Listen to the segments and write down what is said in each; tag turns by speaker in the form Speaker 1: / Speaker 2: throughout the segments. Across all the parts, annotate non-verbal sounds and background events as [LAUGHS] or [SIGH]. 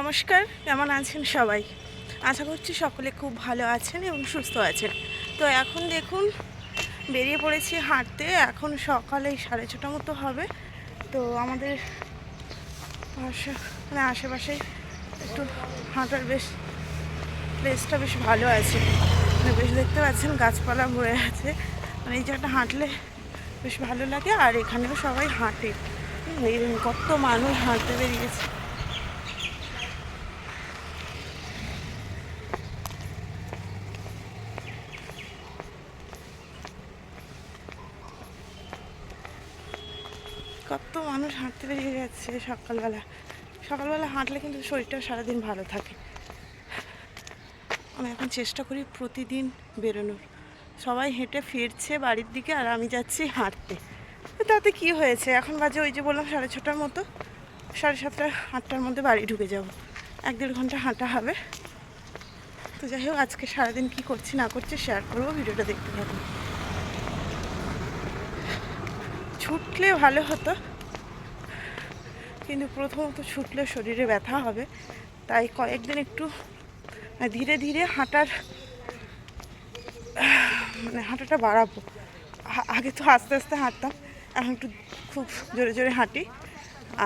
Speaker 1: নমস্কার, কেমন আছেন সবাই? আশা করছি সকলে খুব ভালো আছেন এবং সুস্থ আছেন। তো এখন দেখুন, বেরিয়ে পড়েছি হাঁটতে, এখন সকালে সাড়ে ছটা মতো হবে। তো আমাদের মানে আশেপাশে একটু হাঁটার বেশ প্লেসটা বেশ ভালো আছে। মানে বেশ দেখতে পাচ্ছেন, গাছপালা ভরে আছে। মানে এই জায়গাটা হাঁটলে বেশ ভালো লাগে, আর এখানেও সবাই হাঁটে। কত মানুষ হাঁটতে বেরিয়েছে কত মানুষ হাঁটতে বেরিয়ে সকালবেলা। সকালবেলা হাঁটলে কিন্তু শরীরটা সারাদিন ভালো থাকে। আমি এখন চেষ্টা করি প্রতিদিন বেরোনোর। সবাই হেঁটে ফিরছে বাড়ির দিকে আর আমি যাচ্ছি হাঁটতে। তাতে কি হয়েছে? এখন বাজে ওই যে বললাম সাড়ে ছটার মতো। সাড়ে সাতটা, আটটার মধ্যে বাড়ি ঢুকে যাব। এক দেড় ঘণ্টা হাঁটা হবে। তো যাই হোক, আজকে সারাদিন কি করছি না করছি শেয়ার করব, ভিডিওটা দেখতে থাকুন। ছুটলে ভালো হতো। কিন্তু প্রথমত ছুটলে শরীরে ব্যথা হবে তাই কয়েকদিন একটু ধীরে ধীরে হাঁটার মানে হাঁটাটা বাড়াবো। আগে তো আস্তে আস্তে হাঁটতাম এখন একটু খুব জোরে জোরে হাঁটি।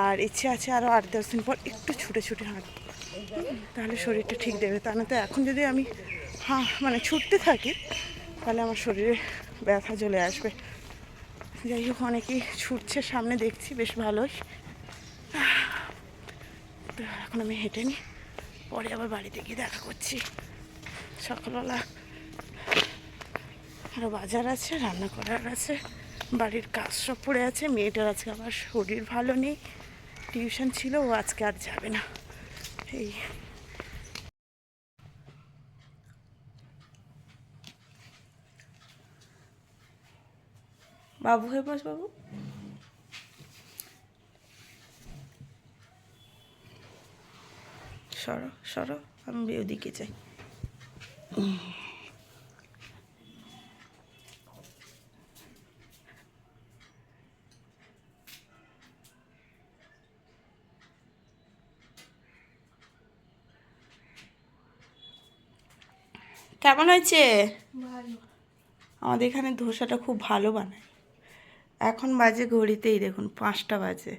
Speaker 1: আর ইচ্ছে আছে আরও আট দশ দিন পর একটু ছুটে ছুটে হুম, তাহলে শরীরটা ঠিক দেবে। তা না তো এখন যদি আমি হ্যাঁ মানে ছুটতে থাকি তাহলে আমার শরীরে ব্যথা চলে আসবে। যাই হোক অনেকেই ছুটছে সামনে দেখছি বেশ ভালোই। তো এখন আমি হেঁটে নিই পরে আবার বাড়িতে গিয়ে দেখা করছি। সকালবেলা আরও বাজার আছে, রান্না করার আছে, বাড়ির কাজ সব পড়ে আছে, মেয়েটার আজকে আবার শরীর ভালো নেই, টিউশন ছিল, ও আজকে আর যাবে না। এই। বাবু হয়ে বাবু? সরো সরো আমি ওদিকে যাই। কেমন হয়েছে? আমাদের এখানে ধোসাটা খুব ভালো বানায়। এখন বাজে ঘড়িতেই দেখুন পাঁচটা বাজে।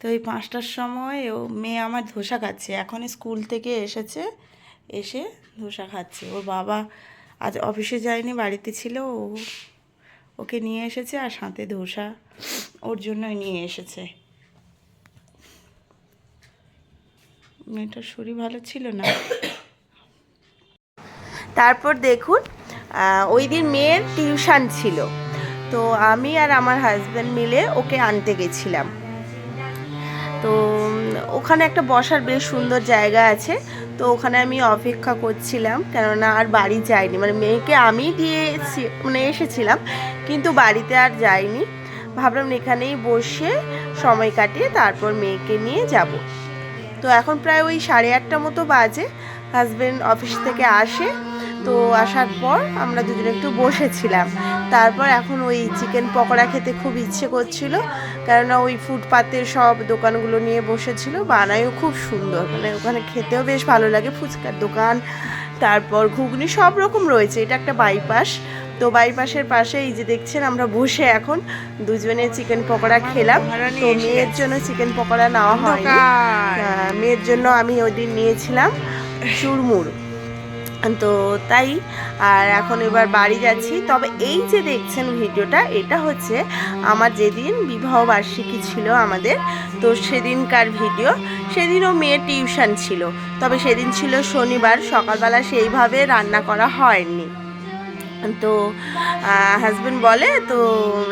Speaker 1: তো এই পাঁচটার সময় ও মেয়ে আমার ধোসা খাচ্ছে। এখন স্কুল থেকে এসেছে, এসে ধোসা খাচ্ছে। ওর বাবা আজ অফিসে যায়নি, বাড়িতে ছিল, ও ওকে নিয়ে এসেছে আর সাথে ধোসা ওর জন্যই নিয়ে এসেছে। মেয়েটার শরীর ভালো ছিল না। তারপর দেখুন ওই দিন মেয়ের টিউশন ছিল। তো আমি আর আমার হাজব্যান্ড মিলে ওকে আনতে গেছিলাম। তো ওখানে একটা বসার বেশ সুন্দর জায়গা আছে। তো ওখানে আমি অপেক্ষা করছিলাম, কেননা আর বাড়ি যাইনি। মানে মেয়েকে আমি দিয়ে মানে এসেছিলাম, কিন্তু বাড়িতে আর যাইনি। ভাবলাম এখানেই বসে সময় কাটিয়ে তারপর মেয়েকে নিয়ে যাব। তো এখন প্রায় ওই সাড়ে আটটা মতো বাজে। হাজবেন্ড অফিস থেকে আসে। তো আসার পর আমরা দুজনে একটু বসেছিলাম। তারপর এখন ওই চিকেন পকোড়া খেতে খুব ইচ্ছে করছিল কেননা ওই ফুটপাতের সব দোকানগুলো নিয়ে বসেছিল বানায়ও খুব সুন্দর। মানে ওখানে খেতেও বেশ ভালো লাগে ফুচকার দোকান তারপর ঘুগনি সব রকম রয়েছে। এটা একটা বাইপাস। তো বাইপাসের পাশে এই যে দেখছেন আমরা বসে এখন দুজনে চিকেন পকোড়া খেলাম। তো মেয়ের জন্য চিকেন পকোড়া নেওয়া হয় মেয়ের জন্য আমি ওই দিন নিয়েছিলাম [LAUGHS] চুরমুর। তো তাই, আর এখন এবার বাড়ি যাচ্ছি। তবে এই যে দেখছেন ভিডিওটা, এটা হচ্ছে আমার যেদিন বিবাহ বার্ষিকী ছিল আমাদের, তো সেদিনকার ভিডিও। সেদিনও মেয়ে টিউশন ছিল। তবে সেদিন ছিল শনিবার, সকালবেলা সেইভাবে রান্না করা হয়নি। তো হাজবেন্ড বলে, তো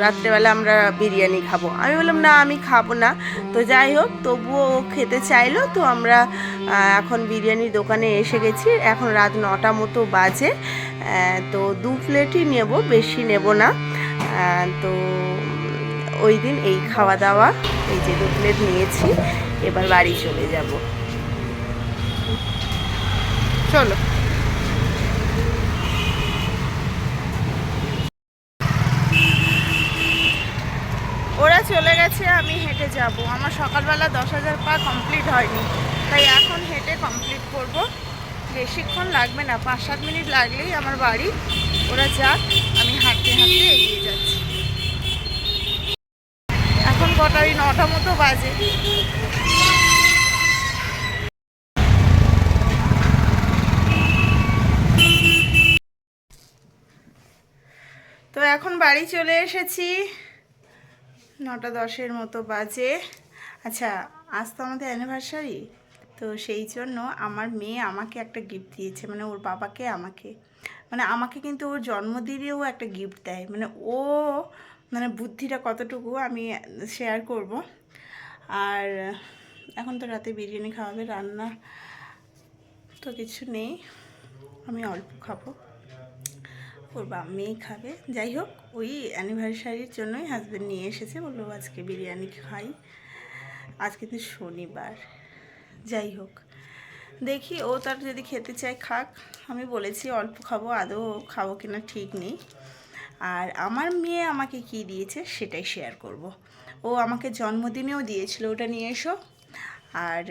Speaker 1: রাত্রেবেলা আমরা বিরিয়ানি খাব। আমি বললাম, না, আমি খাব না। তো যাই হোক, তবুও ও খেতে চাইলো, তো আমরা এখন বিরিয়ানির দোকানে এসে গেছি। এখন রাত নটা মতো বাজে তো দু প্লেটই নেব, বেশি নেব না। তো ওই দিন এই খাওয়া দাওয়া এই যে দু প্লেট নিয়েছি, এবার বাড়ি চলে যাব। চলো ওরা
Speaker 2: চলে গেছে, আমি হেঁটে যাব। আমার সকালবেলা দশ হাজার পা কমপ্লিট হয়নি। তাই এখন হেঁটে কমপ্লিট করব। বেশিক্ষণ লাগবে না, পাঁচ সাত মিনিট লাগলেই আমার বাড়ি। ওরা যাক, আমি হাঁটতে হাঁটতে এগিয়ে যাচ্ছি। এখন কটা, ওই নটা মতো বাজে। তো এখন বাড়ি চলে এসেছি। নটা দশের মতো বাজে। আচ্ছা আজ তো আমাদের অ্যানিভার্সারি তো সেই জন্য আমার মেয়ে আমাকে একটা গিফট দিয়েছে মানে ওর বাবাকে আমাকে। মানে আমাকে কিন্তু ওর জন্মদিনেও একটা গিফট দেয়। মানে ও মানে বুদ্ধিটা কতটুকু আমি শেয়ার করব। আর এখন তো রাতে বিরিয়ানি খাওয়াবে রান্না তো কিছু নেই, আমি অল্প খাব। ওর বা মেয়ে খাবে। যাই হোক, ওই অ্যানিভার্সারির জন্যই হাজব্যান্ড নিয়ে এসেছে, বলল আজকে বিরিয়ানি খাই। আজকে তো শনিবার। যাই হোক, দেখি ও তার যদি খেতে চায় খাক। আমি বলেছি অল্প খাব, আদৌ খাব কিনা ঠিক নেই। আর আমার মেয়ে আমাকে কি দিয়েছে সেটাই শেয়ার করব। ও আমাকে জন্মদিনেও দিয়েছিল, ওটা নিয়ে এসো। আর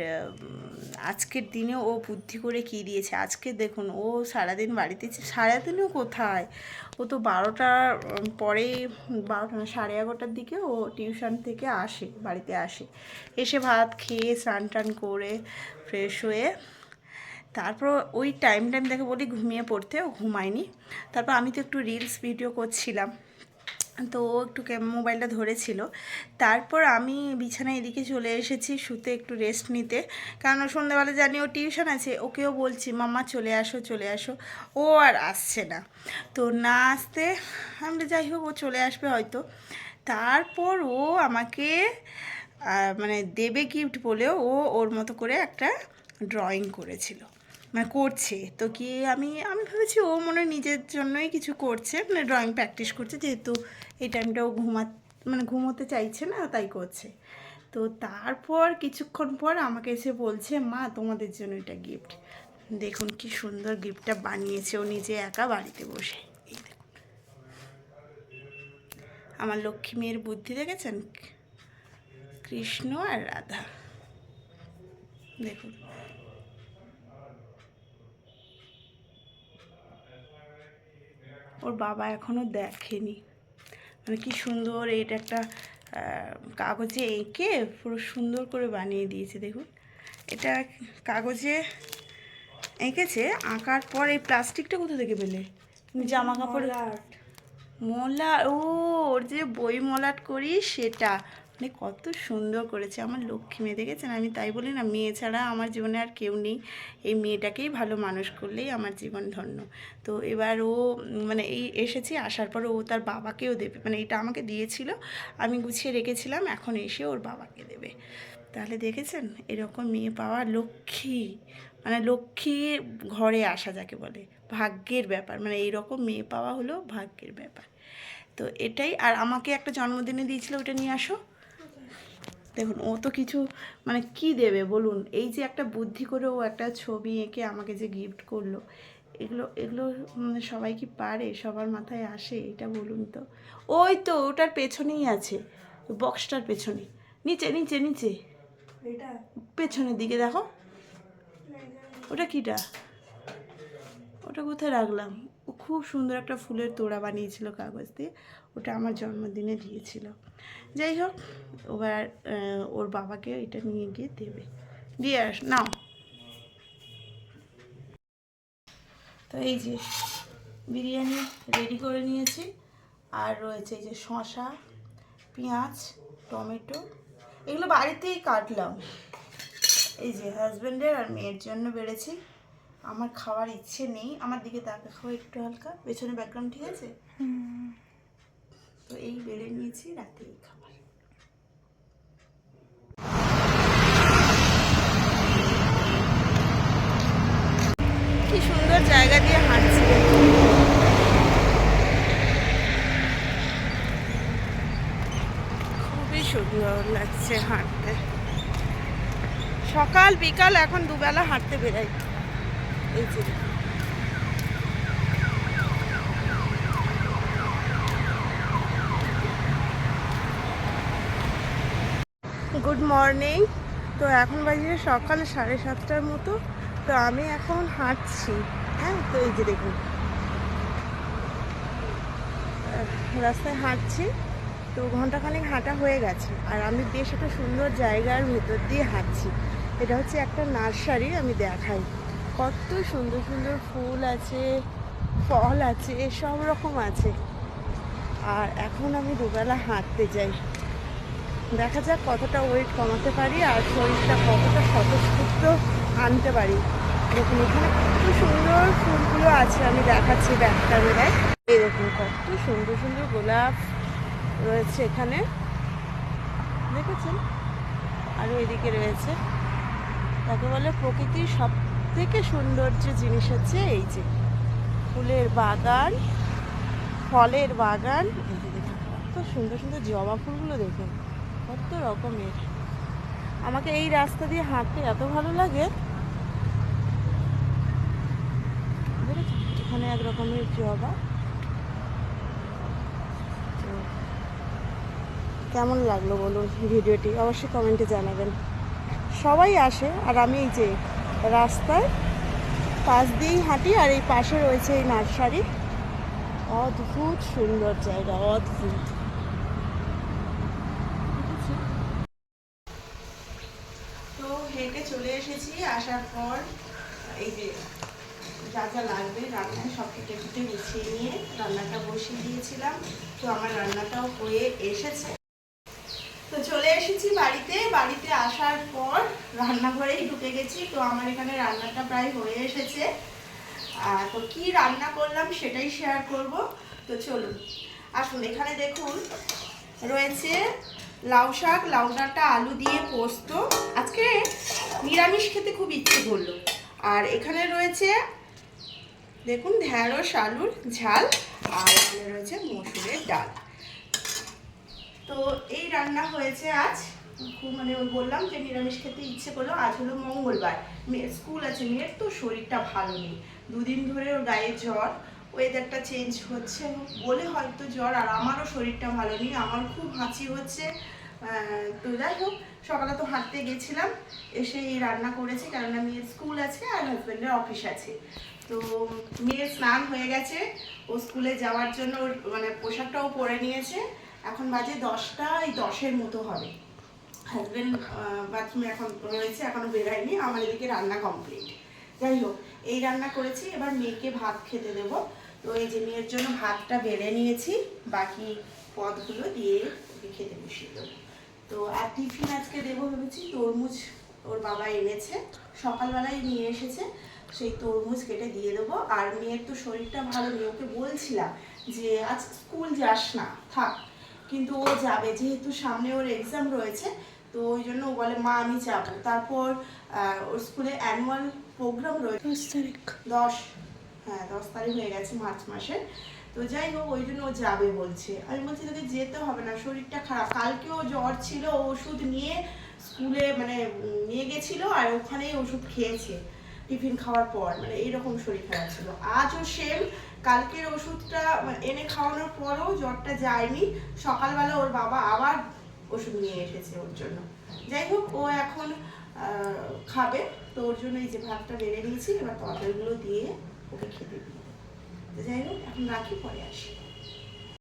Speaker 2: আজকের দিনে ও বুদ্ধি করে কি দিয়েছে? আজকে দেখুন, ও সারাদিন বাড়িতে। সারাদিনও কোথায়? ও তো বারোটার পরে বারোটা না সাড়ে এগারোটার দিকে ও টিউশন থেকে আসে, বাড়িতে আসে। এসে ভাত খেয়ে, স্নান টান করে, ফ্রেশ হয়ে, তারপর ওই টাইম টাইম দেখে বলি ঘুমিয়ে পড়তে, ও ঘুমায়নি। তারপর আমি তো একটু রিলস ভিডিও করছিলাম। তো ও একটু মোবাইলটা ধরেছিল। তারপর আমি বিছানায় এদিকে চলে এসেছি শুতে একটু রেস্ট নিতে। কারণ সন্ধ্যাবেলা জানি ও টিউশন আছে, ওকেও বলছি, মাম্মা চলে আসো চলে আসো। ও আর আসছে না। তো না আসতে আমরা যাই হোক, ও চলে আসবে হয়তো। তারপর ও আমাকে মানে দেবে গিফট বলেও ও ওর মতো করে একটা ড্রয়িং করেছিল। মানে করছে। তো কি আমি আমি ভেবেছি ও মনে নিজের জন্যই কিছু করছে মানে ড্রয়িং প্র্যাকটিস করছে, যেহেতু এই টাইমটা ও ঘুমা মানে ঘুমোতে চাইছে না, তাই করছে। তো তারপর কিছুক্ষণ পর আমাকে এসে বলছে, মা, তোমাদের জন্য এটা গিফট দেখুন কি সুন্দর গিফটটা বানিয়েছে ও নিজে একা বাড়িতে বসে। এই দেখুন। আমার লক্ষ্মী মেয়ের বুদ্ধি দেখেছেন? কৃষ্ণ আর রাধা। দেখুন। ওর বাবা এখনও দেখেনি। মানে কি সুন্দর এটা একটা কাগজে এঁকে পুরো সুন্দর করে বানিয়ে দিয়েছে দেখুন। এটা কাগজে এঁকেছে আঁকার পর এই প্লাস্টিকটা কোথা থেকে পেলে? তুমি জামা কাপড় মলা ও ওর যে বই মলাট করি সেটা। মানে কত সুন্দর করেছে, আমার লক্ষ্মী মেয়ে দেখেছেন? আমি তাই বলি না, মেয়ে ছাড়া আমার জীবনে আর কেউ নেই। এই মেয়েটাকেই ভালো মানুষ করলেই আমার জীবন ধন্য। তো এবার ও মানে এই এসেছি, আসার পরে ও তার বাবাকেও দেবে। মানে এটা আমাকে দিয়েছিল, আমি গুছিয়ে রেখেছিলাম, এখন এসে ওর বাবাকে দেবে। তাহলে দেখেছেন? এরকম মেয়ে পাওয়া লক্ষ্মী। মানে লক্ষ্মী ঘরে আসা যাকে বলে, ভাগ্যের ব্যাপার। মানে এইরকম মেয়ে পাওয়া হলো ভাগ্যের ব্যাপার। তো এটাই, আর আমাকে একটা জন্মদিনে দিয়েছিল, ওটা নিয়ে আসো। দেখুন ও তো কিছু মানে কি দেবে বলুন? এই যে একটা বুদ্ধি করে ও একটা ছবি এঁকে আমাকে যে গিফট করল এগুলো এগুলো উম, সবাই কি পারে? সবার মাথায় আসে এটা বলুন তো। ওই তো ওটার পেছনেই আছে বক্সটার পেছনে। নিচে নিচে নিচে।
Speaker 3: এটা
Speaker 2: পেছনের দিকে দেখো। ওটা কিটা? ওটা কোথায় রাখলাম? ও খুব সুন্দর একটা ফুলের তোড়া বানিয়েছিল কাগজ দিয়ে। ওটা আমার জন্মদিনে দিয়েছিল। যাই হোক, এবার ওর বাবাকে এটা নিয়ে গিয়ে দেবে। দিয়ে আস, নাও। তো এই যে বিরিয়ানি রেডি করে নিয়েছি। আর রয়েছে এই যে শসা, পেঁয়াজ, টমেটো। এগুলো বাড়িতেই কাটলাম। এই যে হাজব্যান্ডের আর মেয়ের জন্য বেড়েছি। আমার খাওয়ার ইচ্ছে নেই। আমার দিকে তাকা খাওয়া একটু হালকা। পেছনে ব্যাকগ্রাউন্ড ঠিক আছে? তো এই বেড়ে নিয়েছি রাতে এই খাবার। কি সুন্দর জায়গা দিয়ে হাঁটছি। খুবই সুন্দর লাগছে হাঁটতে। সকাল, বিকাল, এখন দুবেলা হাঁটতে বেরাই। এই যে মর্নিং তো এখন বাজে সকাল সাড়ে সাতটার মতো। তো আমি এখন হাঁটছি। হ্যাঁ তো এই যে দেখুন। রাস্তায় হাঁটছি। তো ঘন্টাখানেক হাঁটা হয়ে গেছে। আর আমি বেশ একটা সুন্দর জায়গার ভেতর দিয়ে হাঁটছি। এটা হচ্ছে একটা নার্সারি, আমি দেখাই। কত সুন্দর সুন্দর ফুল আছে, ফল আছে, সব রকম আছে। আর এখন আমি দুবেলা হাঁটতে যাই। দেখা যাক কতটা ওয়েট কমাতে পারি আর শরীরটা কতটা স্বতঃস্ফূর্ত আনতে পারি। দেখুন, এখানে কত সুন্দর ফুলগুলো আছে, আমি দেখাচ্ছি ব্যাগটা বেড়ায় এই দেখুন, কত সুন্দর সুন্দর গোলাপ রয়েছে এখানে। দেখেছেন? আরও এদিকে রয়েছে। তাকে বলে প্রকৃতির সব থেকে সুন্দর যে জিনিস হচ্ছে এই যে ফুলের বাগান, ফলের বাগান। কত সুন্দর সুন্দর জবা ফুলগুলো দেখুন। কত রকমের। আমাকে এই রাস্তা দিয়ে হাঁটতে এত ভালো লাগে। এখানে এক রকমের জবা কেমন লাগল বলুন ভিডিওটি? অবশ্যই কমেন্টে জানাবেন। সবাই আসে, আর আমি এই যে রাস্তায় পাশ দিয়েই হাঁটি, আর এই পাশে রয়েছে এই নার্সারি। অদ্ভুত সুন্দর জায়গা, অদ্ভুত তো হেঁটে চলে এসেছি আসার পর, এই যে যা যা লাগবে রান্নায় সব কেটে কুটে গুছিয়ে নিয়ে রান্নাটা বসিয়ে দিয়েছিলাম। তো আমার রান্নাটাও হয়ে এসেছে। তো চলে এসেছি বাড়িতে। বাড়িতে আসার পর রান্নাঘরেই ঢুকে গেছি। তো আমার এখানে রান্নাটা প্রায় হয়ে এসেছে। তো কি রান্না করলাম সেটাই শেয়ার করব। তো চলুন, আসুন, এখানে দেখুন, রয়েছে লাউ শাক, লাউ ডাঁটা, আলু দিয়ে পোস্ত। আজকে নিরামিষ খেতে খুব ইচ্ছে করল। আর এখানে রয়েছে, দেখুন ঢ্যাঁড়স আলুর ঝাল, আর এখানে রয়েছে মসুরের ডাল। তো এই রান্না হয়েছে আজ। খুব মানে বললাম যে নিরামিষ খেতে ইচ্ছে করল। আজ হলো মঙ্গলবার। মেয়ের স্কুল আছে, মেয়ের তো শরীরটা ভালো নেই। দুদিন ধরে ওর গায়ে জ্বর। ওয়েদারটা চেঞ্জ হচ্ছে বলে হয়তো জ্বর আর আমারও শরীরটা ভালো নেই, আমার খুব হাঁচি হচ্ছে। তো যাই হোক, সকালে তো হাঁটতে গেছিলাম, এসে রান্না করেছি কারণ মেয়ের স্কুল আছে আর হাজব্যান্ডের অফিস আছে। তো মেয়ের স্নান হয়ে গেছে, ও স্কুলে যাওয়ার জন্য মানে পোশাকটাও পরে নিয়েছে। এখন বাজে দশটা এই দশের মতো হবে। হাজবেন্ড বাথরুমে এখন রয়েছে, এখনও বেরায়নি, আমার এদিকে রান্না কমপ্লিট যাই হোক, এই রান্না করেছি, এবার মেয়েকে ভাত খেতে দেব। তো এই যে মেয়ের জন্য ভাতটা বেড়ে নিয়েছি বাকি পদগুলো দিয়ে ওকে খেতে বসিয়ে দেবো। তো আর টিফিন আজকে দেবো ভেবেছি তরমুজ ওর বাবা এনেছে। সকালবেলায় নিয়ে এসেছে সেই তরমুজ কেটে দিয়ে দেবো। আর মেয়ের তো শরীরটা ভালো নেই ওকে বলছিলাম যে আজ স্কুল যাস না থাক। কিন্তু ও যাবে যেহেতু সামনে ওর এক্সাম রয়েছে তো ওই জন্য ও বলে মা আমি যাব। তারপর ওর স্কুলে অ্যানুয়াল প্রোগ্রাম রয়েছে।
Speaker 1: দশ।
Speaker 2: হ্যাঁ দশ তারিখ হয়ে গেছে মার্চ মাসে। তো যাই হোক, ওই জন্য ও যাবে বলছে। আমি বলছি, তোকে যেতে হবে না, শরীরটা খারাপ। কালকেও জ্বর ছিল ওষুধ নিয়ে স্কুলে মানে নিয়ে গেছিল আর ওখানেই ওষুধ খেয়েছে টিফিন খাওয়ার পর। মানে এইরকম শরীর খারাপ ছিল। আজও সেম কালকের ওষুধটা মানে এনে খাওয়ানোর পরও জ্বরটা যায়নি। সকালবেলা ওর বাবা আবার ওষুধ নিয়ে এসেছে ওর জন্য। যাই হোক, ও এখন খাবে। তো ওর জন্য এই যে ভাতটা বেড়ে নিয়েছি, এবার তরকারিগুলো দিয়ে ওকে খেতে দিই তো যাই হোক এখন রাখি পরে আসি